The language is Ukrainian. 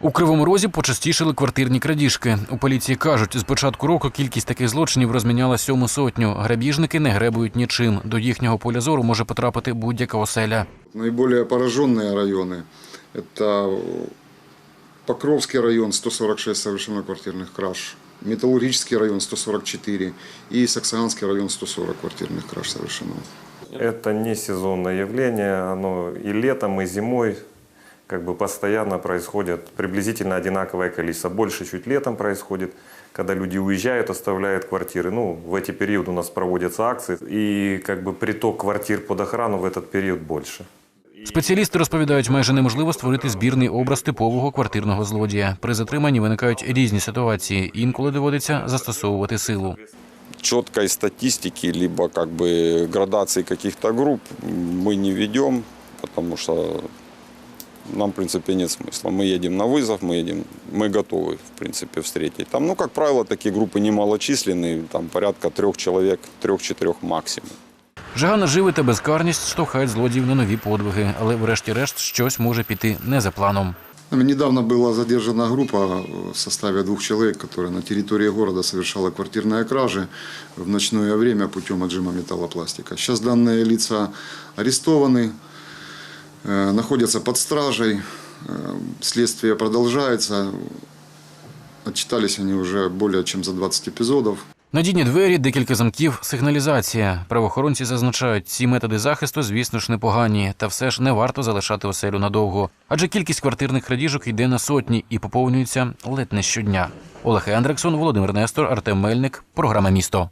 У Кривому Розі почастішили квартирні крадіжки. У поліції кажуть, з початку року кількість таких злочинів розміняла сьому сотню. Грабіжники не гребують нічим. До їхнього поля зору може потрапити будь-яка оселя. Наиболее пораженные районы – это Покровский район, 146 совершено квартирных краж, Металлургический район, 144 и Саксаганский район, 140 квартирных краж совершено. Это не сезонное явление, оно и летом, и зимой как бы постоянно происходит приблизительно одинаковое количество. Больше чуть летом происходит, когда люди уезжают, оставляют квартиры. Ну, в эти периоды у нас проводятся акции, и как бы приток квартир под охрану в этот период больше. Спеціалісти розповідають, майже неможливо створити збірний образ типового квартирного злодія. При затриманні виникають різні ситуації. Інколи доводиться застосовувати силу. четкой статистики, либо как бы градации каких-то групп мы не ведем, потому что нам, в принципе, нет смысла. Мы едем на вызов, мы едем, мы готовы, в принципе, встретить. Там, ну, как правило, такие группы немалочисленные, там порядка трех человек, трех-четырех максимум. Жага наживи та безкарність штовхають злодіїв на нові подвиги, але врешті-решт щось може піти не за планом. Нами Недавно была задержана группа в составе двух человек, которая на территории города совершала квартирные кражи в ночное время путем отжима металлопластика. Сейчас данные лица арестованы, э, находятся под стражей, э, следствие продолжается. Отчитались они уже более чем за 20 эпизодов. Надійні двері, декілька замків, сигналізація. Правоохоронці зазначають, ці методи захисту, звісно ж, непогані, та все ж не варто залишати оселю надовго. Адже кількість квартирних крадіжок йде на сотні і поповнюється ледь не щодня. Олег Ендрексон, Володимир Нестор, Артем Мельник. Програма Місто.